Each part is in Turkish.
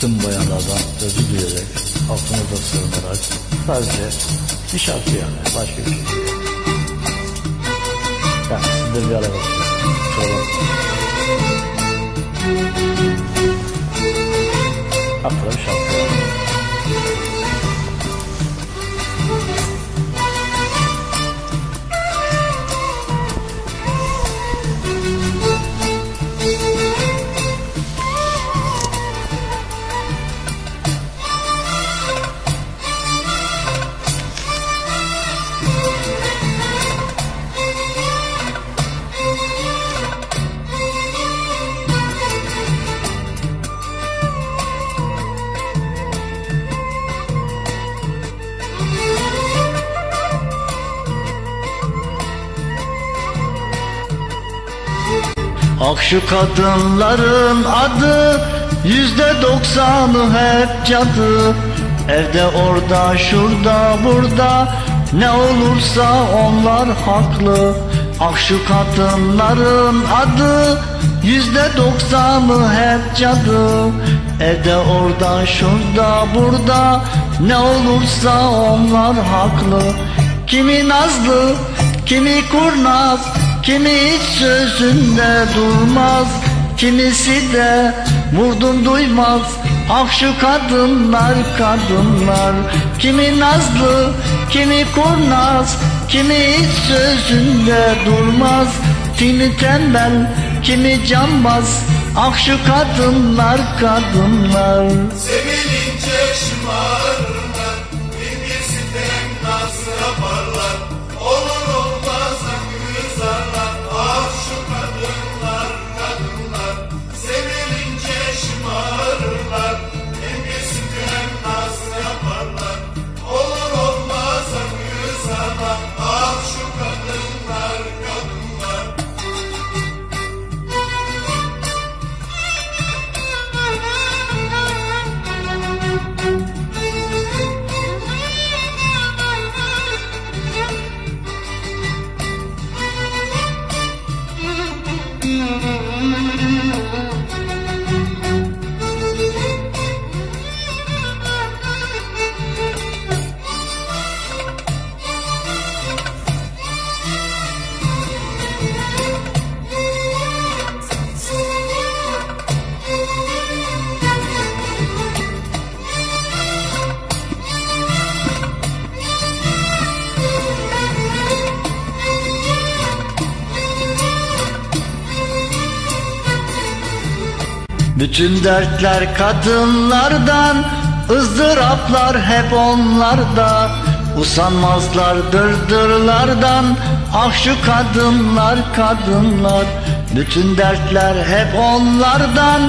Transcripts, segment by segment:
tüm bayanlardan özür dileyerek, aklınıza sığınarak sadece bir şarkı yani, başka bir şey. Yani sizde bir ara bakacağım. Kusura bakmayın. Bir şarkı Ah şu kadınların adı Yüzde doksanı hep cadı. Evde orada şurada burada Ne olursa onlar haklı. Ah şu kadınların adı Yüzde doksanı hep cadı. Evde orada şurada burada Ne olursa onlar haklı. Kimi nazlı kimi kurnaz Kimi hiç sözünde durmaz Kimisi de vurdum duymaz. Ah şu kadınlar kadınlar Kimi nazlı kimi kurnaz Kimi hiç sözünde durmaz. Kimi tembel kimi cambaz Ah şu kadınlar kadınlar. Sevilince Bütün dertler kadınlardan ızdıraplar hep onlarda. Usanmazlar dırdırlardan Ah şu kadınlar kadınlar. Bütün dertler hep onlardan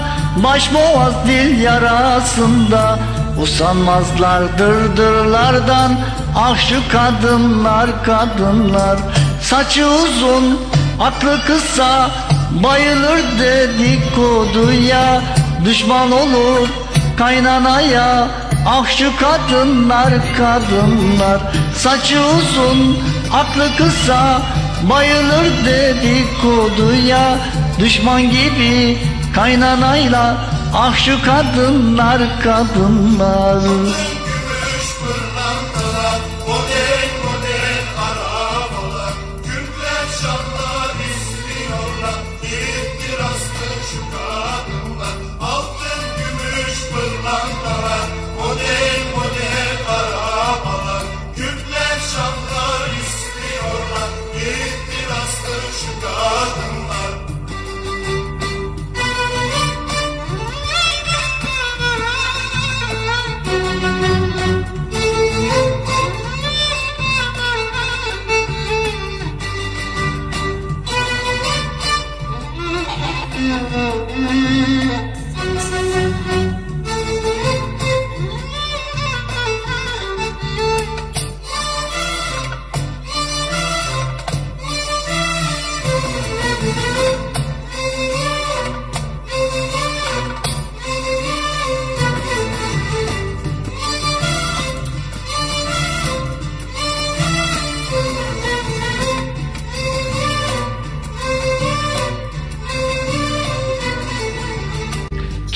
Baş boğaz dil yarasında. Usanmazlar dırdırlardan Ah şu kadınlar kadınlar. Saçı uzun aklı kısa Bayılır dedikoduya Düşman olur kaynanaya. Ah şu kadınlar kadınlar Saçı uzun aklı kısa. Bayılır dedikoduya Düşman gibi kaynanayla. Ah şu kadınlar kadınlar Mm-hmm.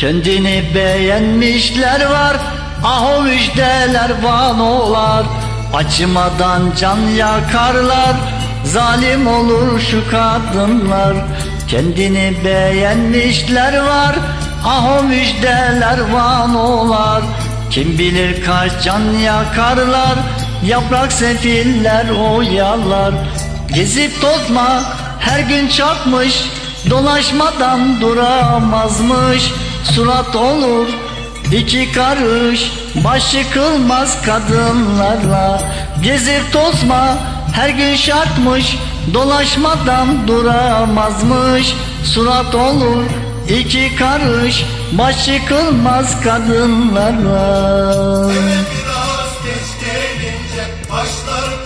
Kendini beğenmişler var Ah o müjdeler vanolar Acımadan can yakarlar Zalim olur şu kadınlar. Kendini beğenmişler var Ah o müjdeler vanolar Kim bilir kaç can yakarlar Yaprak sefiller oyalar. Gezip tozma her gün çarpmış Dolaşmadan duramazmış Surat olur. İki karış Baş yıkılmaz kadınlarla. Gezip tozma her gün şartmış Dolaşmadan duramazmış. Surat olur iki karış Baş yıkılmaz kadınlarla. Biraz geç gelince başlar